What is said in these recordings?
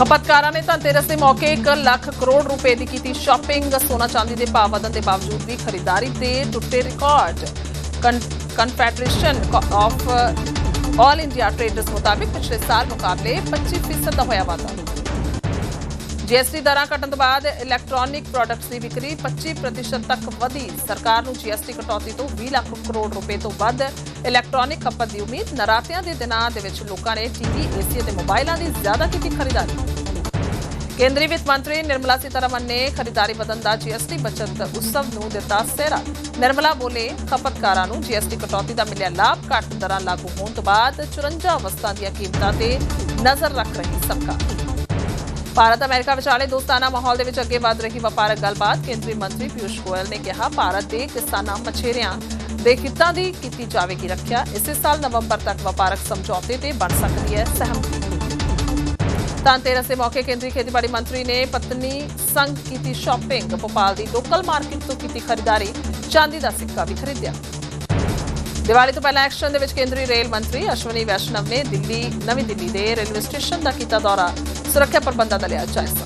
ਖਪਤਕਾਰਾਂ ਨੇ ਧਨਤੇਰਸ ਦੇ ਮੌਕੇ 1 ਲੱਖ ਕਰੋੜ ਰੁਪਏ ਦੀ ਕੀਤੀ ਸ਼ਾਪਿੰਗ, ਸੋਨਾ ਚਾਂਦੀ ਦੇ ਭਾਅ ਵਧਣ ਦੇ ਬਾਵਜੂਦ ਵੀ ਖਰੀਦਦਾਰੀ ਤੇ ਟੁੱਟੇ record. Confederation of all India traders ਮੁਤਾਬਿਕ ਪਿਛਲੇ ਸਾਲ ਮੁਕਾਬਲੇ 25% ਦਾ ਹੋਇਆ ਵਾਧਾ। ਜੀਐਸਟੀ ਦਰਾਂ ਘਟਣ ਤੋਂ ਬਾਅਦ ਇਲੈਕਟ੍ਰੋਨਿਕ ਪ੍ਰੋਡਕਟਸ ਦੀ ਵਿਕਰੀ 25% ਤੱਕ ਵਧੀ। ਸਰਕਾਰ ਨੂੰ ਜੀਐਸਟੀ ਕਟੌਤੀ ਤੋਂ 20 ਲੱਖ ਕਰੋੜ ਰੁਪਏ ਤੋਂ ਵੱਧ ਇਲੈਕਟ੍ਰੋਨਿਕ ਖਪਤ ਦੀ ਉਮੀਦ ਨਰਾਤਿਆਂ ਦੇ ਦਿਨਾਂ ਦੇ ਵਿੱਚ ਲੋਕਾਂ ਨੇ ਟੀਵੀ, ਏਸੀ ਅਤੇ ਮੋਬਾਈਲਾਂ ਦੀ ਜ਼ਿਆਦਾ ਕੀਤੀ ਖਰੀਦਦਾਰੀ। ਕੇਂਦਰੀ ਵਿੱਤ ਮੰਤਰੀ ਨਿਰਮਲਾ ਸੀਤਾਰਮਨ ਨੇ ਖਰੀਦਦਾਰੀ ਵਧਣ ਦਾ ਜੀਐਸਟੀ ਬਚਤ ਉਤਸਵ ਨੂੰ ਦਿੱਤਾ ਸਿਹਰਾ। ਨਿਰਮਲਾ ਬੋਲੇ, ਖਪਤਕਾਰਾਂ ਨੂੰ ਜੀਐਸਟੀ ਕਟੌਤੀ ਦਾ ਮਿਲਿਆ ਲਾਭ ਘੱਟ ਦਰਾਂ ਲਾਗੂ ਹੋਣ ਤੋਂ ਬਾਅਦ 54 ਵਸਤਾਂ ਦੀਆਂ ਕੀਮਤਾਂ ਤੇ ਨਜ਼ਰ ਰੱਖ ਰਹੀ ਸਰਕਾਰ। ਭਾਰਤ, ਅਮਰੀਕਾ ਵਿਚਾਲੇ ਦੋਸਤਾਨਾ ਮਾਹੌਲ ਦੇ ਵਿੱਚ ਅੱਗੇ ਵਧ ਰਹੀ ਵਪਾਰਕ ਗੱਲਬਾਤ, ਕੇਂਦਰੀ ਮੰਤਰੀ ਪਿਊਸ਼ ਗੋਇਲ ਨੇ ਕਿਹਾ, ਭਾਰਤ ਦੇ ਕਿਸਾਨਾਂ ਮਛੇਰਿਆਂ ਦੇ ਹਿੱਤਾਂ ਦੀ ਕੀਤੀ ਜਾਵੇਗੀ ਰੱਖਿਆ। ਇਸੇ ਸਾਲ ਨਵੰਬਰ ਤੱਕ ਵਪਾਰਕ ਸਮਝੌਤੇ ਤੇ ਬਣ ਸਕਦੀ ਹੈ ਸਹਿਮਤੀ। ਧਨਤੇਰਸ ਦੇ ਮੌਕੇ ਕੇਂਦਰੀ ਖੇਤੀਬਾੜੀ ਮੰਤਰੀ ਨੇ ਪਤਨੀ ਸੰਗ ਕੀਤੀ ਸ਼ਾਪਿੰਗ ਭੋਪਾਲ ਦੀ ਲੋਕਲ ਮਾਰਕੀਟ ਤੋਂ ਕੀਤੀ ਖਰੀਦਾਰੀ ਚਾਂਦੀ ਦਾ ਸਿੱਕਾ ਵੀ ਖਰੀਦਿਆ। ਦੀਵਾਲੀ ਤੋਂ ਪਹਿਲਾਂ ਐਕਸ਼ਨ ਦੇ ਵਿੱਚ ਕੇਂਦਰੀ ਰੇਲ ਮੰਤਰੀ ਅਸ਼ਵਨੀ ਵੈਸ਼ਨਵ ਨੇ ਦਿੱਲੀ, ਨਵੀਂ ਦਿੱਲੀ ਦੇ ਰੇਲਵੇ ਸਟੇਸ਼ਨ ਦਾ ਕੀਤਾ ਦੌਰਾ, ਸੁਰੱਖਿਆ ਪ੍ਰਬੰਧਾਂ ਦਾ ਲਿਆ ਜਾਇਜ਼ਾ।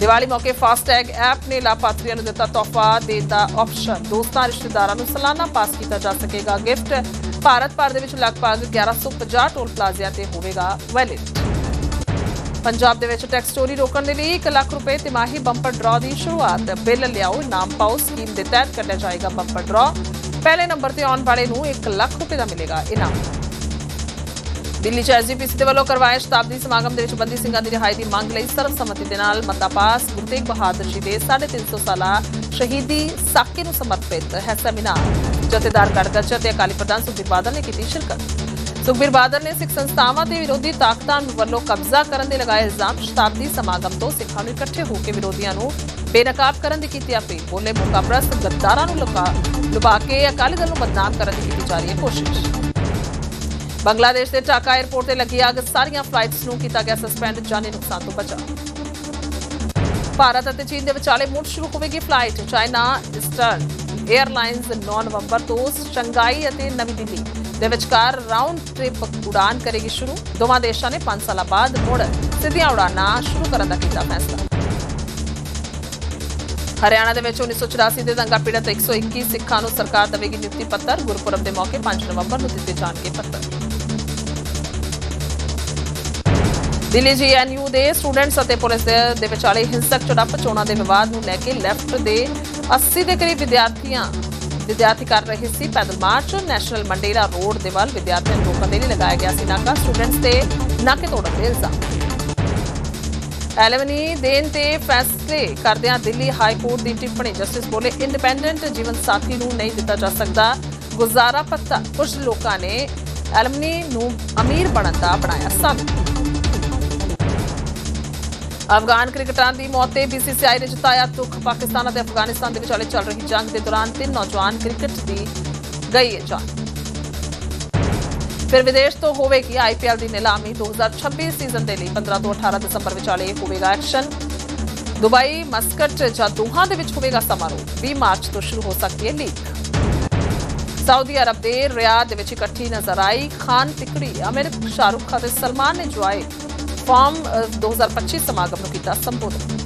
ਦੀਵਾਲੀ ਮੌਕੇ ਫਾਸਟੈਗ ਐਪ ਨੇ ਲਾਭਪਾਤਰੀਆਂ ਨੂੰ ਦਿੱਤਾ ਤੋਹਫਾ, ਦੇਣ ਦਾ ਆਪਸ਼ਨ ਦੋਸਤਾਂ, ਰਿਸ਼ਤੇਦਾਰਾਂ ਨੂੰ ਸਾਲਾਨਾ ਪਾਸ ਕੀਤਾ ਜਾ ਸਕੇਗਾ ਗਿਫਟ। ਭਾਰਤ ਭਰ ਦੇ ਵਿੱਚ ਲਗਭਗ 1150 ਟੋਲ ਪਲਾਜ਼ਿਆਂ ਤੇ ਹੋਵੇਗਾ ਵੈਲਿਡ ਪੰਜਾਬ ਦੇ ਵਿੱਚ ਟੈਕਸ ਚੋਰੀ ਰੋਕਣ ਦੇ ਲਈ 1 ਲੱਖ ਰੁਪਏ ਤਿਮਾਹੀ ਬੰਪਰ ਡਰਾ ਦੀ ਸ਼ੁਰੂਆਤ। ਬਿੱਲ ਲਿਆਓ ਨਾਮ ਪਾਓ, ਸਕੀਮ ਦੇ ਤਹਿਤ ਕੱਢਿਆ ਜਾਏਗਾ ਬੰਪਰ ਡਰਾ ਪਹਿਲੇ ਨੰਬਰ ਤੇ ਆਉਣ ਵਾਲੇ ਨੂੰ 1 ਲੱਖ ਰੁਪਏ ਦਾ ਮਿਲੇਗਾ ਇਨਾਮ। ਦਿੱਲੀ ਚ ਐਸਜੀਪੀਸੀ ਦੇ ਵੱਲੋਂ ਕਰਵਾਏ ਸ਼ਤਾਬਦੀ ਸਮਾਗਮ ਦੇ ਵਿੱਚ ਬੰਦੀ ਸਿੰਘਾਂ ਦੀ ਰਿਹਾਈ ਦੀ ਮੰਗ ਲਈ ਸਰਬਸੰਮਤੀ ਦੇ ਨਾਲ ਮਤਾ ਪਾਸ। ਗੁਰੂ ਤੇਗ ਬਹਾਦਰ ਜੀ ਦੇ 350 ਸਾਲਾ ਸ਼ਹੀਦੀ ਸਾਕੇ ਨੂੰ ਸਮਰਪਿਤ ਹੈ ਸੈਮੀਨਾਰ। ਜਥੇਦਾਰ ਗੜਗੱਜ ਅਤੇ ਅਕਾਲੀ ਪ੍ਰਧਾਨ ਸੁਖਬੀਰ ਬਾਦਲ ਨੇ ਕੀਤੀ ਸ਼ਿਰਕਤ। ਸੁਖਬੀਰ ਬਾਦਲ ਨੇ ਸਿੱਖ ਸੰਸਥਾਵਾਂ ਤੇ ਵਿਰੋਧੀ ਤਾਕਤਾਂ ਵੱਲੋਂ ਕਬਜ਼ਾ ਕਰਨ ਦੇ ਲਗਾਏ ਇਲਜ਼ਾਮ ਸ਼ਤਾਬਦੀ ਸਮਾਗਮ ਤੋਂ ਸਿੱਖਾਂ ਨੂੰ ਇਕੱਠੇ ਹੋ ਕੇ ਵਿਰੋਧੀਆਂ ਨੂੰ ਬੇਨਕਾਬ ਕਰਨ ਦੀ ਕੀਤੀ ਅਪੀਲ। ਬੋਲੇ ਮੁਕਾਬਰਸਤ ਗੱਦਾਰਾਂ ਨੂੰ ਲੁਕਾ ਲੁਬਾ ਕੇ ਅਕਾਲੀ ਦਲ ਨੂੰ ਬਦਨਾਮ ਕਰਨ ਦੀ ਕੀਤੀ ਜਾ ਰਹੀ ਹੈ ਕੋਸ਼ਿਸ਼। ਬੰਗਲਾਦੇਸ਼ ਦੇ ਢਾਕਾ 에ਅਰਪੋਰਟ ਤੇ ਲੱਗੀ ਅੱਗ, ਸਾਰੀਆਂ ਫਲਾਈਟਸ ਨੂੰ ਕੀਤਾ ਗਿਆ ਸਸਪੈਂਡ ਜਾਨੀ ਨੁਕਸਾਨ ਤੋਂ ਬਚਾ ਭਾਰਤ ਅਤੇ ਚੀਨ ਦੇ ਵਿਚਾਲੇ ਮੁੜ ਸ਼ੁਰੂ ਹੋਵੇਗੀ ਫਲਾਈਟ ਚਾਈਨਾ ਇਸਟਰਨ 에ਅਰਲਾਈਨਸ 9 ਨਵੰਬਰ ਤੋਂ ਸ਼ੰਘਾਈ ਅਤੇ ਨਵੀਂ ਦਿੱਲੀ ਦੇ ਵਿਚਕਾਰ ਰਾਉਂਡ ਟ੍ਰਿਪ ਉਡਾਨ ਕਰੇਗੀ ਸ਼ੁਰੂ ਦੋਵਾਂ ਦੇਸ਼ਾਂ ਨੇ 5 ਸਾਲਾਂ ਬਾਅਦ ਮੁੜ ਸਿੱਧੀਆਂ ਉਡਾਨਾਂ ਸ਼ੁਰੂ ਕਰਨ ਦਾ ਕੀਤਾ ਫੈਸਲਾ ਹਰਿਆਣਾ ਦੇ ਵਿੱਚ 1984 ਦੇ ਦੰਗਾ ਪੀੜਤ 121 ਸਿੱਖਾਂ ਨੂੰ ਸਰਕਾਰ ਦੇਵੇਗੀ ਨਿਯੁਕਤੀ ਪੱਤਰ ਗੁਰਪੁਰਬ ਦੇ ਮੌਕੇ 5 ਨਵੰਬਰ ਨੂੰ ਦਿੱਤੇ ਜਾਣਗੇ ਪੱਤਰ ਦਿੱਲੀ ਜੀਐਨਯੂ ਦੇ ਸਟੂਡੈਂਟਸ ਅਤੇ ਪੁਲਿਸ ਦੇ ਵਿਚਾਲੇ ਹਿੰਸਕ ਝੜਪ ਚੋਣਾਂ ਦੇ ਵਿਵਾਦ ਨੂੰ ਲੈ ਕੇ ਲੈਫਟ ਦੇ 80 ਦੇ ਕਰੀਬ ਵਿਦਿਆਰਥੀਆਂ ਵਿਦਿਆਰਥੀ ਕਰ ਰਹੇ ਸੀ ਪੈਦਲ ਮਾਰਚ। ਨੈਸ਼ਨਲ ਮੰਡੇਲਾ ਰੋਡ ਦੇ ਵੱਲ ਵਿਦਿਆਰਥੀਆਂ ਨੂੰ ਰੋਕਣ ਦੇ ਲਈ ਲਗਾਇਆ ਗਿਆ ਸੀ ਨਾਕਾ। ਸਟੂਡੈਂਟਸ ਤੇ ਨਾਕੇ ਤੋੜਨ ਦੇ ਇਲਜ਼ਾਮ। ਐਲਵਨੀ ਦੇਣ ਤੇ ਫੈਸਲੇ ਕਰਦਿਆਂ ਦਿੱਲੀ ਹਾਈ ਕੋਰਟ ਦੀ ਟਿੱਪਣੀ। ਜਸਟਿਸ ਬੋਲੇ ਇੰਡੀਪੈਂਡੈਂਟ ਜੀਵਨ ਸਾਥੀ ਨੂੰ ਨਹੀਂ ਦਿੱਤਾ ਜਾ ਸਕਦਾ। ਗੁਜ਼ਾਰਾ ਪੱਤਾ ਕੁਝ ਲੋਕਾਂ ਨੇ ਐਲਮਨੀ ਨੂੰ ਅਮੀਰ ਬਣਨ ਦਾ ਬਣਾਇਆ ਸਾਬਤ। ਅਫਗਾਨ ਕ੍ਰਿਕਟਰਾਂ ਦੀ ਮੌਤ ਤੇ ਬੀਸੀਸੀਆਈ ਨੇ ਜਤਾਇਆ ਦੁੱਖ ਪਾਕਿਸਤਾਨ ਅਤੇ ਅਫਗਾਨਿਸਤਾਨ ਦੇ ਵਿਚਾਲੇ ਚੱਲ ਰਹੀ ਜੰਗ ਦੇ ਦੌਰਾਨ ਤਿੰਨ ਨੌਜਵਾਨ ਕ੍ਰਿਕਟ ਦੀ ਗਈ ਜਾਨ। ਫਿਰ ਵਿਦੇਸ਼ ਤੋਂ ਹੋਵੇਗੀ ਆਈਪੀਐਲ ਦੀ ਨਿਲਾਮੀ 2026 ਸੀਜ਼ਨ ਦੇ ਲਈ। 15 ਤੋਂ 18 ਦਸੰਬਰ ਵਿਚਾਲੇ ਹੋਵੇਗਾ ਐਕਸ਼ਨ। ਦੁਬਈ ਮਸਕਟ ਜਾਂ ਦੋਹਾਂ ਦੇ ਵਿੱਚ ਹੋਵੇਗਾ ਸਮਾਰੋਹ। 20 ਮਾਰਚ ਤੋਂ ਸ਼ੁਰੂ ਹੋ ਸਕਦੀ ਹੈ ਲੀਗ। ਸਾਊਦੀ ਅਰਬ ਦੇ ਰਿਆਦ ਦੇ ਵਿੱਚ ਇਕੱਠੀ ਨਜ਼ਰ ਆਈ। ਖਾਨ ਤਿਕੜੀ ਅਮੀਰ, ਸ਼ਾਹਰੁਖ ਅਤੇ ਸਲਮਾਨ ਨੇ ਜੁਆਏ ਫਾਰਮ 2025 ਸਮਾਗਮ ਨੂੰ ਕੀਤਾ ਸੰਬੋਧਨ